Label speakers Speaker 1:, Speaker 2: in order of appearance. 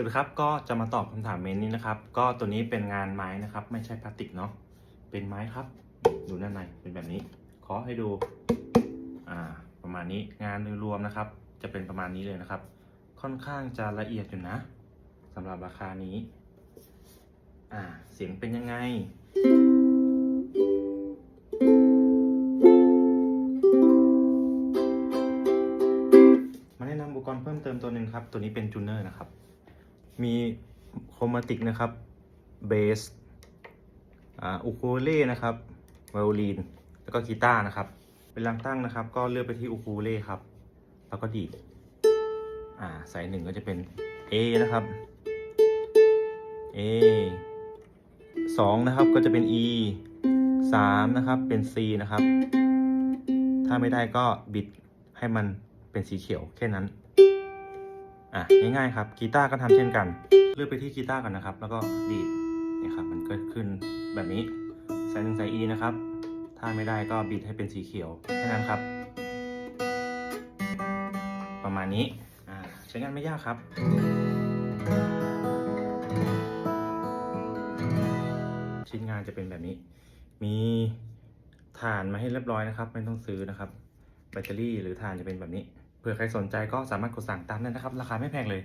Speaker 1: วัสดีครับก็จะมาตอบคำถามเมนนี้นะครับ ก็ตัวนี้เป็นงานไม้นะครับ ไม่ใช่พลาสติกเนาะเป็นไม้ครับ ดูด้านในเป็นแบบนี้ขอให้ดูอ่าประมาณนี้งานโดยรวมนะครับ จะเป็นประมาณนี้เลยนะครับ ค่อนข้างจะละเอียดอยู่นะสำหรับราคานี้อ่าเสียงเป็นยังไงมาแนะนำอุปกรณ์เพิ่มเติมตัวหนึ่งครับ ตัวนี้เป็นจูเนอร์นะครับ มีโครมาติกนะครับเบสอ่าอูคูเล่นะครับไวโอลินแล้วก็กีตาร์นะครับ เป็นลำตั้งนะครับ ก็เลือกไปที่อูคูเล่ครับ แล้วก็ดีดอ่าสายหนึ่งก็จะเป็น A นะครับ A สองนะครับก็จะเป็น E สามนะครับเป็น C นะครับ ถ้าไม่ได้ก็บิดให้มันเป็นสีเขียวแค่นั้น อะง่ายๆครับกีตาร์ก็ทำเช่นกัน เลือกไปที่กีตาร์ก่อนนะครับ แล้วก็ดีดนี่ครับมันก็ขึ้นแบบนี้สายหนึ่งสาย E นะครับ ถ้าไม่ได้ก็บิดให้เป็นสีเขียวแค่นั้นครับ ประมาณนี้อ่าใช้งานไม่ยากครับชิ้นงานจะเป็นแบบนี้ มีฐานมาให้เรียบร้อยนะครับ ไม่ต้องซื้อนะครับ แบตเตอรี่หรือฐานจะเป็นแบบนี้ เผื่อใครสนใจก็สามารถกดสั่งตามได้นะครับ ราคาไม่แพงเลย